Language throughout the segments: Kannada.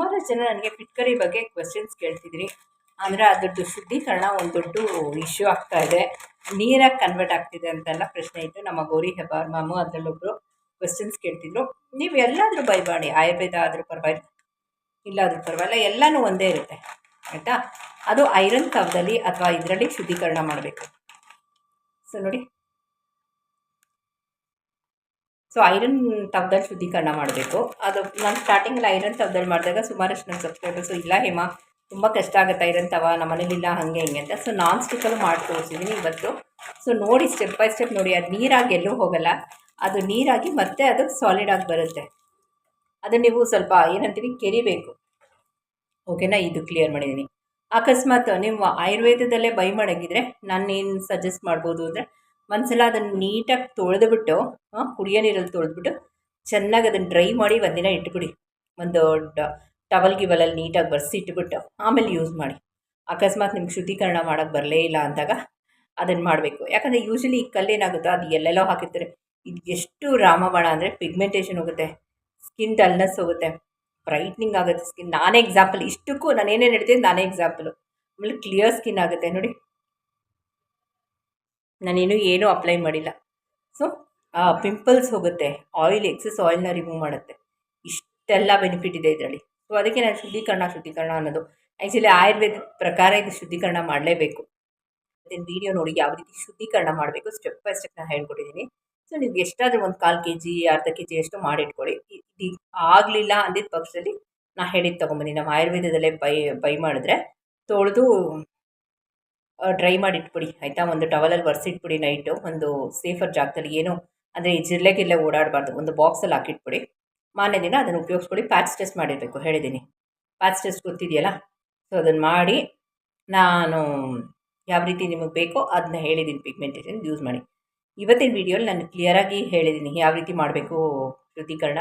ಸುಮಾರು ಜನ ನನಗೆ ಪಿಟ್ಕರಿ ಬಗ್ಗೆ ಕ್ವೆಶನ್ಸ್ ಕೇಳ್ತಿದ್ರಿ. ಅಂದರೆ ಅದರದ್ದು ಶುದ್ಧೀಕರಣ ಒಂದು ದೊಡ್ಡ ಇಶ್ಯೂ ಆಗ್ತಾ ಇದೆ. ನೀರಾಗಿ ಕನ್ವರ್ಟ್ ಆಗ್ತಿದೆ ಅಂತೆಲ್ಲ ಪ್ರಶ್ನೆ ಇತ್ತು. ನಮ್ಮ ಗೌರಿ ಹೆಬ್ಬಾರ್ ಮಾಮು ಅದರಲ್ಲೊಬ್ಬರು ಕ್ವೆಶನ್ಸ್ ಕೇಳ್ತಿದ್ರು. ನೀವು ಎಲ್ಲಾದರೂ ಬೈ ಮಾಡಿ ಆಯುರ್ವೇದ ಆದರೂ ಪರವಾಗಿಲ್ಲ. ಇಲ್ಲಾದರೂ ಪರವಾಗಿಲ್ಲ. ಎಲ್ಲನೂ ಒಂದೇ ಇರುತ್ತೆ. ಆಯಿತಾ? ಅದು ಐರನ್ ಕವದಲ್ಲಿ ಅಥವಾ ಇದರಲ್ಲಿ ಶುದ್ಧೀಕರಣ ಮಾಡಬೇಕು. ಸೊ ನೋಡಿ. ಸೊ ಐರನ್ ತವದಲ್ಲಿ ಶುದ್ಧೀಕರಣ ಮಾಡಬೇಕು. ಅದು ನಾನು ಸ್ಟಾರ್ಟಿಂಗಲ್ಲಿ ಐರನ್ ತವದಲ್ಲಿ ಮಾಡಿದಾಗ ಸುಮಾರಷ್ಟು ನನ್ನ ಸಬ್ಸ್ಕ್ರೈಬರ್ಸು ಇಲ್ಲ ಹೇಮ. ತುಂಬ ಕಷ್ಟ ಆಗುತ್ತೆ ಐರನ್ ತವ, ನಮ್ಮ ಮನೇಲಿಲ್ಲ ಹಾಗೆ ಹಿಂಗೆ ಅಂತ. ಸೊ ನಾನ್ ಸ್ಟಿಕ್ಕಲ್ಲಿ ಮಾಡಿ ತೋರಿಸಿದ್ದೀನಿ ಇವತ್ತು. ಸೊ ನೋಡಿ ಸ್ಟೆಪ್ ಬೈ ಸ್ಟೆಪ್ ನೋಡಿ, ಅದು ನೀರಾಗಿ ಎಲ್ಲೂ ಹೋಗಲ್ಲ. ಅದು ನೀರಾಗಿ ಮತ್ತೆ ಅದು ಸಾಲಿಡ್ ಆಗಿ ಬರುತ್ತೆ. ಅದು ನೀವು ಸ್ವಲ್ಪ ಏನಂತೀವಿ, ಕೆರಿಬೇಕು. ಓಕೆನಾ ಇದು ಕ್ಲಿಯರ್ ಮಾಡಿದ್ದೀನಿ ಅಕಸ್ಮಾತ್ ನೀವು ಆಯುರ್ವೇದದಲ್ಲೇ ಬೈ ಮಾಡೋಂಗಿದ್ರೆ ನಾನು ಏನು ಸಜೆಸ್ಟ್ ಮಾಡ್ಬೋದು ಅಂದರೆ ಒಂದ್ಸಲ ಅದನ್ನು ನೀಟಾಗಿ ತೊಳೆದುಬಿಟ್ಟು ಕುಡಿಯೋ ನೀರಲ್ಲಿ ತೊಳೆದ್ಬಿಟ್ಟು ಚೆನ್ನಾಗಿ ಅದನ್ನು ಡ್ರೈ ಮಾಡಿ ಒಂದಿನ ಇಟ್ಬಿಡಿ. ಒಂದು ಟವಲ್ ಗಿವಲಲ್ಲಿ ನೀಟಾಗಿ ಬರ್ಸಿ ಇಟ್ಬಿಟ್ಟು ಆಮೇಲೆ ಯೂಸ್ ಮಾಡಿ. ಅಕಸ್ಮಾತ್ ನಿಮ್ಗೆ ಶುದ್ಧೀಕರಣ ಮಾಡೋಕ್ಕೆ ಬರಲೇ ಇಲ್ಲ ಅಂದಾಗ ಅದನ್ನು ಮಾಡಬೇಕು. ಯಾಕಂದರೆ ಯೂಶ್ವಲಿ ಈ ಕಲ್ಲೇನಾಗುತ್ತೋ ಅದು ಎಲ್ಲೆಲ್ಲೋ ಹಾಕಿರ್ತಾರೆ. ಇದು ಎಷ್ಟು ರಾಮಬಾಣ ಅಂದರೆ ಪಿಗ್ಮೆಂಟೇಷನ್ ಹೋಗುತ್ತೆ, ಸ್ಕಿನ್ ಡಲ್ನೆಸ್ ಹೋಗುತ್ತೆ, ಬ್ರೈಟ್ನಿಂಗ್ ಆಗುತ್ತೆ ಸ್ಕಿನ್. ನಾನೇ ಎಕ್ಸಾಂಪಲ್. ಇಷ್ಟಕ್ಕೂ ನಾನು ಏನೇನು ಹೇಳ್ತೀನಿ ನಾನೇ ಎಕ್ಸಾಂಪಲು. ಆಮೇಲೆ ಕ್ಲಿಯರ್ ಸ್ಕಿನ್ ಆಗುತ್ತೆ ನೋಡಿ. ನಾನೇನು ಏನೂ ಅಪ್ಲೈ ಮಾಡಿಲ್ಲ. ಸೊ ಪಿಂಪಲ್ಸ್ ಹೋಗುತ್ತೆ ಆಯಿಲ್ ಎಕ್ಸಸ್ ಆಯಿಲ್ನ ರಿಮೂವ್ ಮಾಡುತ್ತೆ. ಇಷ್ಟೆಲ್ಲ ಬೆನಿಫಿಟ್ ಇದೆ ಇದರಲ್ಲಿ. ಸೊ ಅದಕ್ಕೆ ನಾನು ಶುದ್ಧೀಕರಣ ಶುದ್ಧೀಕರಣ ಅನ್ನೋದು. ಆ್ಯಕ್ಚುಲಿ ಆಯುರ್ವೇದ ಪ್ರಕಾರ ಇದು ಶುದ್ಧೀಕರಣ ಮಾಡಲೇಬೇಕು. ಇದನ್ನು ವೀಡಿಯೋ ನೋಡಿ ಯಾವ ರೀತಿ ಶುದ್ಧೀಕರಣ ಮಾಡಬೇಕು ಸ್ಟೆಪ್ ಬೈ ಸ್ಟೆಪ್ ನಾನು ಹೇಳ್ಕೊಟ್ಟಿದ್ದೀನಿ ಸೊ ನೀವು ಎಷ್ಟಾದರೂ ಒಂದು ಕಾಲು ಕೆ ಜಿ ಅರ್ಧ ಕೆ ಜಿ ಅಷ್ಟು ಮಾಡಿಟ್ಕೊಳ್ಳಿ. ಇದು ಆಗಲಿಲ್ಲ ಅಂದಿದ್ದ ಪಕ್ಷದಲ್ಲಿ ನಾ ಹೇಳಿದ್ದು ತೊಗೊಂಬನ್ನಿ ನಮ್ಮ ಆಯುರ್ವೇದದಲ್ಲೇ ಬೈ ಬೈ ಮಾಡಿದ್ರೆ ತೊಳೆದು ಡ್ರೈ ಮಾಡಿ ಇಟ್ಬಿಡಿ ಆಯಿತಾ? ಒಂದು ಟವಲಲ್ಲಿ ಒರೆಸಿಟ್ಬಿಡಿ ನೈಟು ಒಂದು ಸೇಫರ್ ಜಾಗದಲ್ಲಿ ಏನು ಅಂದರೆ ಈ ಜಿರಳೆಗಿಲ್ಲೆ ಓಡಾಡಬಾರ್ದು. ಒಂದು ಬಾಕ್ಸಲ್ಲಿ ಹಾಕಿಟ್ಬಿಡಿ. ಮಾರನೇ ದಿನ ಅದನ್ನು ಉಪಯೋಗಿಸ್ಕೊಡಿ ಪ್ಯಾಚ್ ಟೆಸ್ಟ್ ಮಾಡಿರಬೇಕು. ಹೇಳಿದ್ದೀನಿ ಪ್ಯಾಚ್ ಟೆಸ್ಟ್ ಗೊತ್ತಿದೆಯಲ್ಲ? ಸೊ ಅದನ್ನು ಮಾಡಿ ನಾನು ಯಾವ ರೀತಿ ನಿಮಗೆ ಬೇಕೋ ಅದನ್ನ ಹೇಳಿದ್ದೀನಿ ಪಿಗ್ಮೆಂಟೇಷನ್ ಯೂಸ್ ಮಾಡಿ. ಇವತ್ತಿನ ವೀಡಿಯೋಲಿ ನಾನು ಕ್ಲಿಯರಾಗಿ ಹೇಳಿದ್ದೀನಿ ಯಾವ ರೀತಿ ಮಾಡಬೇಕು ಶುದ್ಧೀಕರಣ?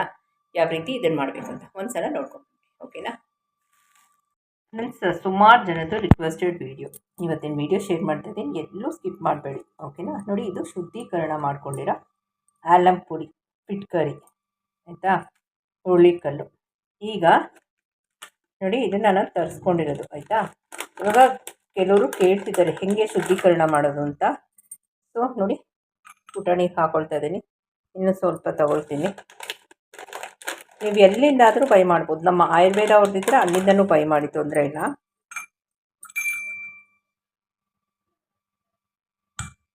ಯಾವ ರೀತಿ ಇದನ್ನು ಮಾಡಬೇಕು ಅಂತ. ಒಂದು ಸಲ ನೋಡ್ಕೊಂಡು ಓಕೆನಾ ಫ್ರೆಂಡ್ಸ್ ಸುಮಾರು ಜನದ್ದು ರಿಕ್ವೆಸ್ಟೆಡ್ ವಿಡಿಯೋ ಇವತ್ತಿನ ವಿಡಿಯೋ ಶೇರ್ ಮಾಡ್ತಾ ಇದ್ದೀನಿ. ಎಲ್ಲೂ ಸ್ಕಿಪ್ ಮಾಡಬೇಡಿ ಓಕೆನಾ ನೋಡಿ, ಇದು ಶುದ್ಧೀಕರಣ ಮಾಡ್ಕೊಂಡಿರೋ ಆಲಂ ಪುಡಿ ಪಿಟ್ಕರಿ ಆಯಿತಾ? ಹುರುಳಿಕಲ್ಲು ಈಗ ನೋಡಿ, ಇದನ್ನ ನಾನು ತರಿಸ್ಕೊಂಡಿರೋದು, ಆಯಿತಾ? ಇವಾಗ ಕೆಲವರು ಕೇಳ್ತಿದ್ದಾರೆ, ಹೇಗೆ ಶುದ್ಧೀಕರಣ ಮಾಡೋದು ಅಂತ. ಸೊ ನೋಡಿ ಪುಟಾಣಿಗೆ ಹಾಕೊಳ್ತಾ ಇದ್ದೀನಿ. ಇನ್ನೂ ಸ್ವಲ್ಪ ತಗೊಳ್ತೀನಿ. ನೀವು ಎಲ್ಲಿಂದಾದರೂ ಬೈ ಮಾಡ್ಬೋದು. ನಮ್ಮ ಆಯುರ್ವೇದ ಅವ್ರದ್ದಿದ್ರೆ ಅಲ್ಲಿಂದನೂ ಬೈ ಮಾಡಿ ತೊಂದರೆ ಇಲ್ಲ.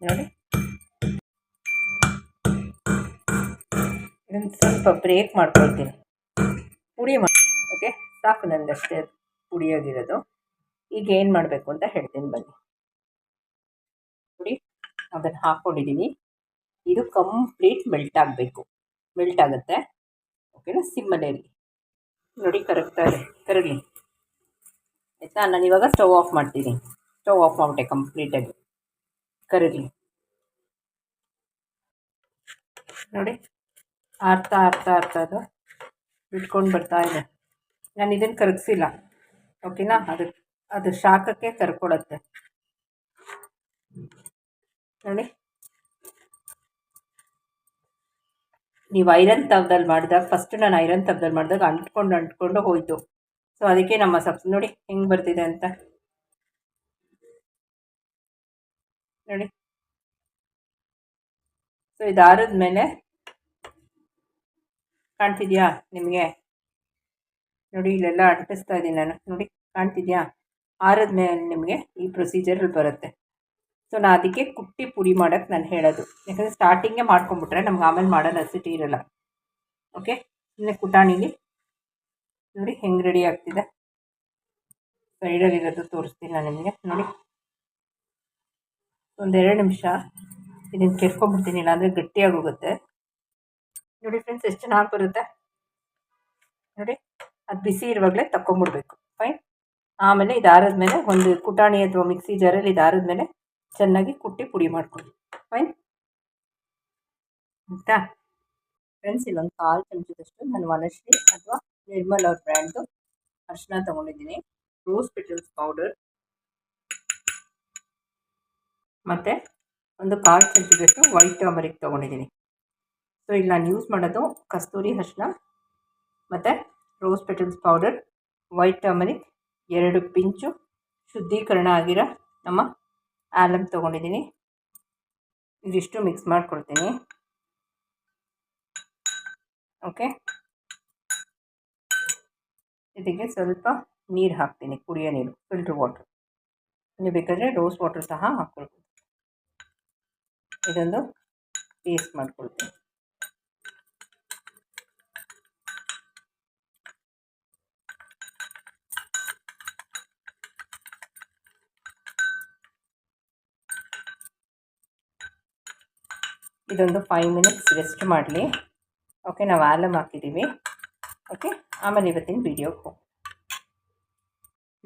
ನೋಡಿ. ಇದನ್ನು ಸ್ವಲ್ಪ ಬ್ರೇಕ್ ಮಾಡ್ಕೊಳ್ತೀನಿ. ಪುಡಿ ಮಾಡಿ ಓಕೆ? ಸಾಕು ನನಗಷ್ಟೇ ಪುಡಿಯಾಗಿರೋದು. ಈಗ ಏನು ಮಾಡಬೇಕು ಅಂತ ಹೇಳ್ತೀನಿ ಬನ್ನಿ. ಪುಡಿ ಅದನ್ನು ಹಾಕ್ಕೊಂಡಿದ್ದೀನಿ ಇದು ಕಂಪ್ಲೀಟ್ ಮೆಲ್ಟ್ ಆಗಬೇಕು. ಮೆಲ್ಟ್ ಆಗುತ್ತೆ. ಓಕೆನಾ ಸಿಮ್ಮನೇಲಿ ನೋಡಿ ಕರಗ್ತಾ ಇದೆ ಕರಗಲಿ. ಆಯಿತಾ? ನಾನು ಇವಾಗ ಸ್ಟವ್ ಆಫ್ ಮಾಡ್ತೀನಿ. ಸ್ಟವ್ ಆಫ್ ಮಾಡಿಬಿಟ್ಟೆ ಕಂಪ್ಲೀಟಾಗಿ ಕರಗಲಿ. ನೋಡಿ, ಆರ್ತಾ ಆರ್ತಾ ಆರ್ತಾ ಅದು ಬಿಟ್ಕೊಂಡು ಬರ್ತಾ ಇದೆ. ನಾನು ಇದನ್ನು ಕರಗಿಸಿಲ್ಲ. ಓಕೆನಾ? ಅದು ಅದು ಶಾಖಕ್ಕೆ ಕರ್ಕೊಡತ್ತೆ ನೋಡಿ ನೀವು ಐರನ್ ತವದಲ್ಲಿ ಮಾಡಿದಾಗ ಫಸ್ಟ್ ನಾನು ಐರನ್ ತವದಲ್ಲಿ ಮಾಡಿದಾಗ ಅಂಟ್ಕೊಂಡು ಅಂಟ್ಕೊಂಡು ಹೋಯಿತು. ಸೊ ಅದಕ್ಕೆ ನಮ್ಮ ಸಬ್ಸ್ ನೋಡಿ ಹೆಂಗೆ ಬರ್ತಿದೆ ಅಂತ. ನೋಡಿ. ಸೊ ಇದಾರದ ಮೇಲೆ ಕಾಣ್ತಿದ್ಯಾ ನಿಮಗೆ? ನೋಡಿ, ಇಲ್ಲೆಲ್ಲ ಅಂಟಿಸ್ತಾ ಇದ್ದೀನಿ ನಾನು. ನೋಡಿ, ಕಾಣ್ತಿದ್ಯಾ? ಆರದ ಮೇಲೆ ನಿಮಗೆ ಈ ಪ್ರೊಸೀಜರಲ್ಲಿ ಬರುತ್ತೆ. ಸೊ ನಾನು ಅದಕ್ಕೆ ಕುಟ್ಟಿ ಪುಡಿ ಮಾಡೋಕ್ಕೆ ನಾನು ಹೇಳೋದು. ಯಾಕಂದರೆ ಸ್ಟಾರ್ಟಿಂಗೇ ಮಾಡ್ಕೊಂಬಿಟ್ರೆ ನಮ್ಗೆ ಆಮೇಲೆ ಮಾಡೋ ನೆಸಿಟಿ ಇರೋಲ್ಲ. ಓಕೆ ಸುಮ್ಮನೆ ಕುಟಾಣಿಲಿ ನೋಡಿ ಹೆಂಗೆ ರೆಡಿ ಆಗ್ತಿದೆ. ಸೈಡಲ್ಲಿರೋದು ತೋರಿಸ್ತೀನಿ ನಾನು ನಿಮಗೆ. ನೋಡಿ. ಒಂದೆರಡು ನಿಮಿಷ. ಇದನ್ನು ಕೆರ್ಕೊಂಡ್ಬಿಡ್ತೀನಿ ಇಲ್ಲಾಂದರೆ ಗಟ್ಟಿಯಾಗಿ ಹೋಗುತ್ತೆ. ನೋಡಿ ಫ್ರೆಂಡ್ಸ್ ಎಷ್ಟು ಚೆನ್ನಾಗಿ ಬರುತ್ತೆ. ನೋಡಿ. ಅದು ಬಿಸಿ ಇರುವಾಗಲೇ ತಗೊಂಬಿಡ್ಬೇಕು ಫೈನ್ ಆಮೇಲೆ ಇದಾರದ ಮೇಲೆ ಒಂದು ಕುಟಾಣಿ ಅಥವಾ ಮಿಕ್ಸಿ ಜಾರಲ್ಲಿ ಇದಾರದ್ಮೇಲೆ ಚೆನ್ನಾಗಿ ಕುಟ್ಟಿ ಪುಡಿ ಮಾಡ್ಕೊಳ್ಳಿ. ಫೈನ್ ಆಯಿತಾ? ಫ್ರೆಂಡ್ಸ್ ಇಲ್ಲೊಂದು ಕಾಲು ಚಮಚದಷ್ಟು ನಾನು ವನಶ್ರೀ ಅಥವಾ ನಿರ್ಮಲ್ ಅವ್ರ ಬ್ರ್ಯಾಂಡ್ದು ಅರಿಶಿನ ತೊಗೊಂಡಿದ್ದೀನಿ. ರೋಸ್ ಪೆಟಲ್ಸ್ ಪೌಡರ್ ಮತ್ತು ಒಂದು ಕಾಲು ಚಮಚದಷ್ಟು ವೈಟ್ ಟರ್ಮರಿಕ್ ತೊಗೊಂಡಿದ್ದೀನಿ. ಸೊ ಇಲ್ಲಿ ನಾನು ಯೂಸ್ ಮಾಡೋದು ಕಸ್ತೂರಿ ಅರಿಶಿನ ಮತ್ತು rose petals powder white turmeric ಎರಡು ಪಿಂಚು ಶುದ್ಧೀಕರಣ ಆಗಿರೋ ನಮ್ಮ ಆಲಮ್ ತೊಗೊಂಡಿದ್ದೀನಿ. ಇದಿಷ್ಟು ಮಿಕ್ಸ್ ಮಾಡ್ಕೊಳ್ತೀನಿ ಓಕೆ ಇದಕ್ಕೆ ಸ್ವಲ್ಪ ನೀರು ಹಾಕ್ತೀನಿ, ಕುಡಿಯೋ ನೀರು ಫಿಲ್ಟ್ರ್ ವಾಟ್ರ್ ನೀವು ಬೇಕಾದರೆ ರೋಸ್ ವಾಟ್ರ್ ಸಹ ಹಾಕ್ಕೊಳ್ಬೋದು. ಇದೊಂದು ಪೇಸ್ಟ್ ಮಾಡ್ಕೊಳ್ತೀನಿ. ಇದೊಂದು ಫೈವ್ ಮಿನಿಟ್ಸ್ ರೆಸ್ಟ್ ಮಾಡಲಿ. ಓಕೆ ನಾವು ಆಲಮ್ ಹಾಕಿದ್ದೀವಿ ಓಕೆ ಆಮೇಲೆ ಇವತ್ತಿನ ವೀಡಿಯೋಗೆ ಹೋಗಿ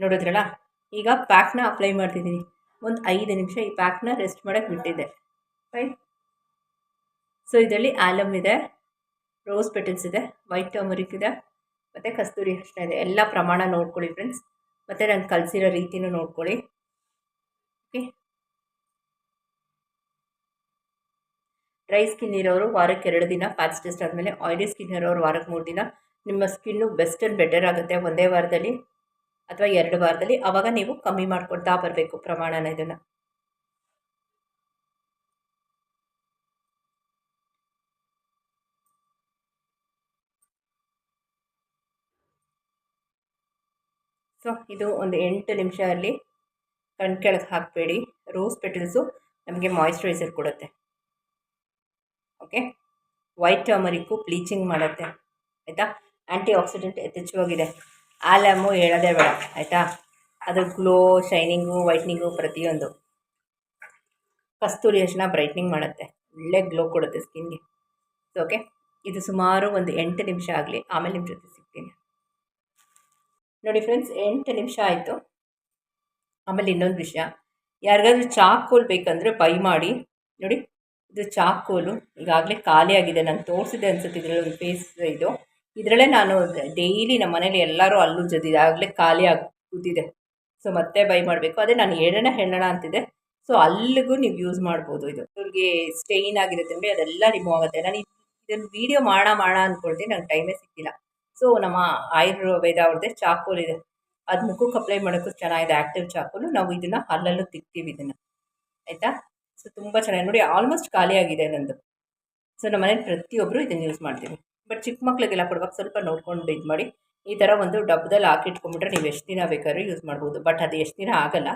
ನೋಡಿದ್ರಲ್ಲ, ಈಗ ಪ್ಯಾಕ್ನ ಅಪ್ಲೈ ಮಾಡ್ತಿದ್ದೀನಿ ಒಂದು ಐದು ನಿಮಿಷ ಈ ಪ್ಯಾಕ್ನ ರೆಸ್ಟ್ ಮಾಡೋಕ್ಕೆ ಬಿಟ್ಟಿದ್ದೆ. ರೈಟ್ ಸೊ ಇದರಲ್ಲಿ ಆಲಮ್ ಇದೆ ರೋಸ್ ಪೆಟಲ್ಸ್ ಇದೆ ವೈಟ್ ಟರ್ಮರಿಕ್ ಇದೆ, ಮತ್ತು ಕಸ್ತೂರಿ ಅರಿಶಿನ ಇದೆ. ಎಲ್ಲ ಪ್ರಮಾಣ ನೋಡ್ಕೊಳ್ಳಿ ಫ್ರೆಂಡ್ಸ್ ಮತ್ತು ನಾನು ಕಲಿಸಿರೋ ರೀತಿನೂ ನೋಡ್ಕೊಳ್ಳಿ ಓಕೆ ಡ್ರೈ ಸ್ಕಿನ್ ಇರೋರು ವಾರಕ್ಕೆ ಎರಡು ದಿನ ಪ್ಯಾಚ್ ಟೆಸ್ಟ್ ಆದಮೇಲೆ ಆಯಿಲಿ ಸ್ಕಿನ್ ಇರೋರು ವಾರಕ್ಕೆ ಮೂರು ದಿನ. ನಿಮ್ಮ ಸ್ಕಿನ್ನು ಬೆಸ್ಟ್ ಆ್ಯಂಡ್ ಬೆಟರ್ ಆಗುತ್ತೆ ಒಂದೇ ವಾರದಲ್ಲಿ ಅಥವಾ ಎರಡು ವಾರದಲ್ಲಿ. ಆವಾಗ ನೀವು ಕಮ್ಮಿ ಮಾಡ್ಕೊಳ್ತಾ ಬರಬೇಕು ಪ್ರಮಾಣನ ಇದನ್ನು. ಸೊ ಇದು ಒಂದು ಎಂಟು ನಿಮಿಷ ಅಲ್ಲಿ ಕಣ್ ಕೆಳಗೆ ಹಾಕಬೇಡಿ. ರೋಸ್ ಪೆಟಲ್ಸು ನಮಗೆ ಮಾಯಿಶ್ಚರೈಸರ್ ಕೊಡುತ್ತೆ. ಓಕೆ ವೈಟ್ ಟರ್ಮರಿಕ್ಕು ಬ್ಲೀಚಿಂಗ್ ಮಾಡುತ್ತೆ. ಆಯಿತಾ? ಆ್ಯಂಟಿ ಆಕ್ಸಿಡೆಂಟ್ ಯಥೇಚ್ಛವಾಗಿದೆ. ಆಲಮು ಹೇಳೋದೇ ಬೇಡ, ಆಯಿತಾ? ಅದು ಗ್ಲೋ, ಶೈನಿಂಗು, ವೈಟ್ನಿಂಗು ಪ್ರತಿಯೊಂದು. ಕಸ್ತೂರಿ ಅರಿಶಿನ ಬ್ರೈಟ್ನಿಂಗ್ ಮಾಡುತ್ತೆ. ಒಳ್ಳೆ ಗ್ಲೋ ಕೊಡುತ್ತೆ ಸ್ಕಿನ್ಗೆ ಓಕೆ ಇದು ಸುಮಾರು ಒಂದು ಎಂಟು ನಿಮಿಷ ಆಗಲಿ, ಆಮೇಲೆ ನಿಮ್ಮ ಜೊತೆ ಸಿಗ್ತೀನಿ. ನೋಡಿ ಫ್ರೆಂಡ್ಸ್ ಎಂಟು ನಿಮಿಷ ಆಯಿತು. ಆಮೇಲೆ ಇನ್ನೊಂದು ವಿಷಯ. ಯಾರಿಗಾದ್ರೂ ಚಾಕೋಲ್ ಬೇಕಂದರೆ ಬೈ ಮಾಡಿ. ನೋಡಿ ಇದು ಚಾಕೋಲು, ಈಗಾಗಲೇ ಖಾಲಿಯಾಗಿದೆ. ನಾನು ತೋರಿಸಿದೆ ಅನ್ಸುತ್ತೆ ಇದರಲ್ಲಿ ಫೇಸ್ ಇದು. ಇದರಲ್ಲೇ ನಾನು ಡೈಲಿ ನಮ್ಮ ಮನೇಲಿ ಎಲ್ಲರೂ ಅಲ್ಲೂ ಜದಿದೆ ಆಗಲೇ ಖಾಲಿ ಆಗಿ ಸೊ ಮತ್ತೆ ಬೈ ಮಾಡಬೇಕು. ಅದೇ ನಾನು ಎಣ್ಣೆ ಹೆಣ್ಣಣ ಅಂತಿದೆ ಸೊ ಅಲ್ಲಿಗೂ ನೀವು ಯೂಸ್ ಮಾಡ್ಬೋದು ಇದು. ಇವ್ರಿಗೆ ಸ್ಟೇಯ್ನ್ ಆಗಿರುತ್ತೆ ಅಂದರೆ ಅದೆಲ್ಲ ರಿಮೂವ್ ಆಗುತ್ತೆ. ನಾನು ಇದನ್ನು ವೀಡಿಯೋ ಮಾಡೋಣ ಮಾಡೋಣ ಅಂದ್ಕೊಳ್ತೀನಿ ನಂಗೆ ಟೈಮೇ ಸಿಕ್ಕಿಲ್ಲ ಸೊ ನಮ್ಮ ಆಯುರ್ವೇದ ಅವ್ರದ್ದೇ ಚಾಕೋಲ್ ಇದೆ. ಅದು ಮುಖಕ್ಕೆ ಅಪ್ಲೈ ಮಾಡೋಕ್ಕೂ ಚೆನ್ನಾಗಿದೆ. Active charcoal. ನಾವು ಇದನ್ನು ಹಲ್ಲಲ್ಲೂ ತಿಕ್ತೀವಿ ಇದನ್ನು. ಆಯಿತಾ? ಸೊ ತುಂಬ ಚೆನ್ನಾಗಿ ನೋಡಿ ಆಲ್ಮೋಸ್ಟ್ ಖಾಲಿಯಾಗಿದೆ ನಂದು. ಸೊ ನಮ್ಮ ಮನೇಲಿ ಪ್ರತಿಯೊಬ್ಬರು ಇದನ್ನು ಯೂಸ್ ಮಾಡ್ತೀವಿ. ಬಟ್ ಚಿಕ್ಕ ಮಕ್ಳಿಗೆಲ್ಲ ಕೊಡುವಾಗ ಸ್ವಲ್ಪ ನೋಡ್ಕೊಂಡು ಇದು ಮಾಡಿ. ಈ ಥರ ಒಂದು ಡಬ್ಬದಲ್ಲಿ ಹಾಕಿಟ್ಕೊಂಡ್ಬಿಟ್ರೆ ನೀವು ಎಷ್ಟು ದಿನ ಬೇಕಾದ್ರೂ ಯೂಸ್ ಮಾಡ್ಬೋದು. ಬಟ್ ಅದು ಎಷ್ಟು ದಿನ ಆಗಲ್ಲ.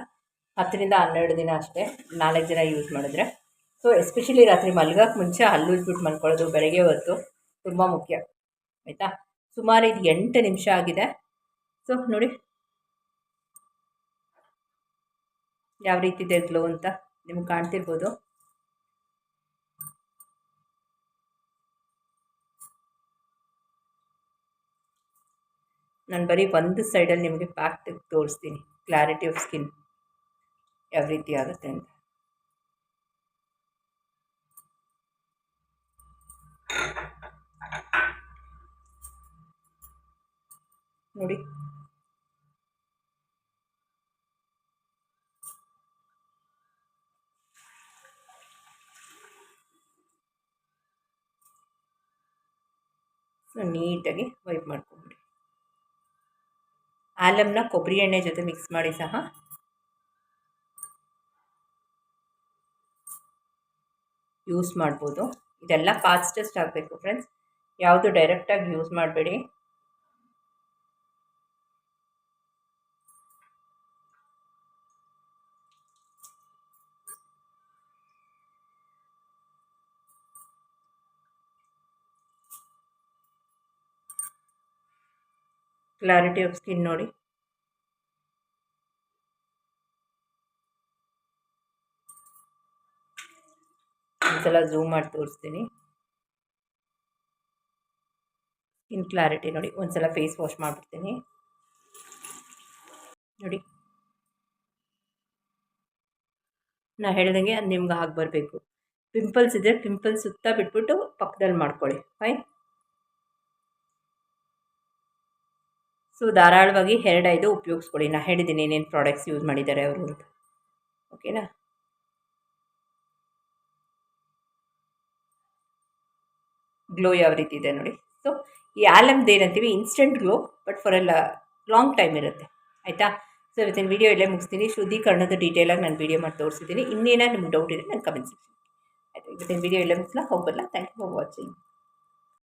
ಹತ್ತರಿಂದ ಹನ್ನೆರಡು ದಿನ ಅಷ್ಟೇ ನಾಲ್ಕು ದಿನ ಯೂಸ್ ಮಾಡಿದ್ರೆ. ಸೊ ಎಸ್ಪೆಷಲಿ ರಾತ್ರಿ ಮಲ್ಗೋಕ್ಕೆ ಮುಂಚೆ ಹಲ್ಲುಜ್ಬಿಟ್ಟು ಮಲ್ಕೊಳ್ಳೋದು ಬೆಳಗ್ಗೆ ಹೊತ್ತು ತುಂಬ ಮುಖ್ಯ. ಆಯಿತಾ? ಸುಮಾರು ಇದು ಎಂಟು ನಿಮಿಷ ಆಗಿದೆ. ಸೊ ನೋಡಿ. ಯಾವ ರೀತಿ ಇದೆ ಗ್ಲೋ ಅಂತ? ನಿಮ್ಗೆ ಕಾಣ್ತಿರ್ಬೋದು. ನಾನು ಬರೀ ಒಂದು ಸೈಡಲ್ಲಿ ನಿಮಗೆ ಪ್ಯಾಕ್ ತೆಗೆದು ತೋರಿಸ್ತೀನಿ. ಕ್ಲಾರಿಟಿ ಆಫ್ ಸ್ಕಿನ್ ಯಾವ ರೀತಿ ಆಗುತ್ತೆ ಅಂತ. ನೋಡಿ. ಸೊ ನೀಟಾಗಿ ವೈಪ್ ಮಾಡ್ಕೊಂಬಿಡಿ ಆಲಮ್ನ ಕೊಬ್ಬರಿ ಎಣ್ಣೆ ಜೊತೆ ಮಿಕ್ಸ್ ಮಾಡಿ ಸಹ. ಯೂಸ್ ಮಾಡ್ಬೋದು. ಇದೆಲ್ಲ ಫಾಸ್ಟೆಸ್ಟ್ ಆಗಬೇಕು ಫ್ರೆಂಡ್ಸ್ ಯಾವುದು ಡೈರೆಕ್ಟಾಗಿ ಯೂಸ್ ಮಾಡಬೇಡಿ. ಕ್ಲಾರಿಟಿ ಆಫ್ ಸ್ಕಿನ್ ನೋಡಿ. ಒಂದ್ಸಲ ಝೂಮ್ ಮಾಡಿ ತೋರಿಸ್ತೀನಿ. ಸ್ಕಿನ್ ಕ್ಲಾರಿಟಿ ನೋಡಿ, ಒಂದ್ಸಲ ಫೇಸ್ ವಾಶ್ ಮಾಡಿಬಿಡ್ತೀನಿ. ನೋಡಿ. ನಾ ಹೇಳ್ದಂಗೆ ಅದು ನಿಮ್ಗೆ ಆಗಿ ಬರಬೇಕು. ಪಿಂಪಲ್ಸ್ ಇದ್ದರೆ ಪಿಂಪಲ್ಸ್ ಸುತ್ತ ಬಿಟ್ಬಿಟ್ಟು ಪಕ್ಕದಲ್ಲಿ ಮಾಡ್ಕೊಳ್ಳಿ. ಫೈನ್ ಸೊ ಧಾರಾಳವಾಗಿ ಹೆರಡ್ ಐದು ಉಪಯೋಗಿಸ್ಕೊಳ್ಳಿ ನಾನು ಹೇಳಿದ್ದೀನಿ ಏನೇನು ಪ್ರಾಡಕ್ಟ್ಸ್ ಯೂಸ್ ಮಾಡಿದ್ದಾರೆ ಅವರು ಅಂತ. ಓಕೆನಾ ಗ್ಲೋ ಯಾವ ರೀತಿ ಇದೆ ನೋಡಿ. ಸೊ ಈ ಆಲಮ್ದು ಏನಂತೀವಿ? ಇನ್ಸ್ಟೆಂಟ್ ಗ್ಲೋ ಬಟ್ ಫಾರ್ ಎಲ್ಲ ಲಾಂಗ್ ಟೈಮ್ ಇರುತ್ತೆ. ಆಯಿತಾ? ಸೊ ಇವತ್ತಿನ ವೀಡಿಯೋ ಇಲ್ಲೇ ಮುಗಿಸ್ತೀನಿ. ಶುದ್ಧೀಕರಣದ ಡೀಟೇಲಾಗಿ ನಾನು ವೀಡಿಯೋ ಮಾಡಿ ತೋರಿಸಿದ್ದೀನಿ. ಇನ್ನೇನಾದ್ರು ನಿಮ್ಗೆ ಡೌಟ್ ಇದೆ ನಾನು ಕಮೆಂಟ್ ಸೆಕ್ಷನ್ ಆಯಿತು? ಇವತ್ತಿನ ವೀಡಿಯೋ ಇಲ್ಲೇ ಮುಗಿಸ್ಲಾ? ಹೋಗಲ್ಲ ಥ್ಯಾಂಕ್ ಯು ಫಾರ್ ವಾಚಿಂಗ್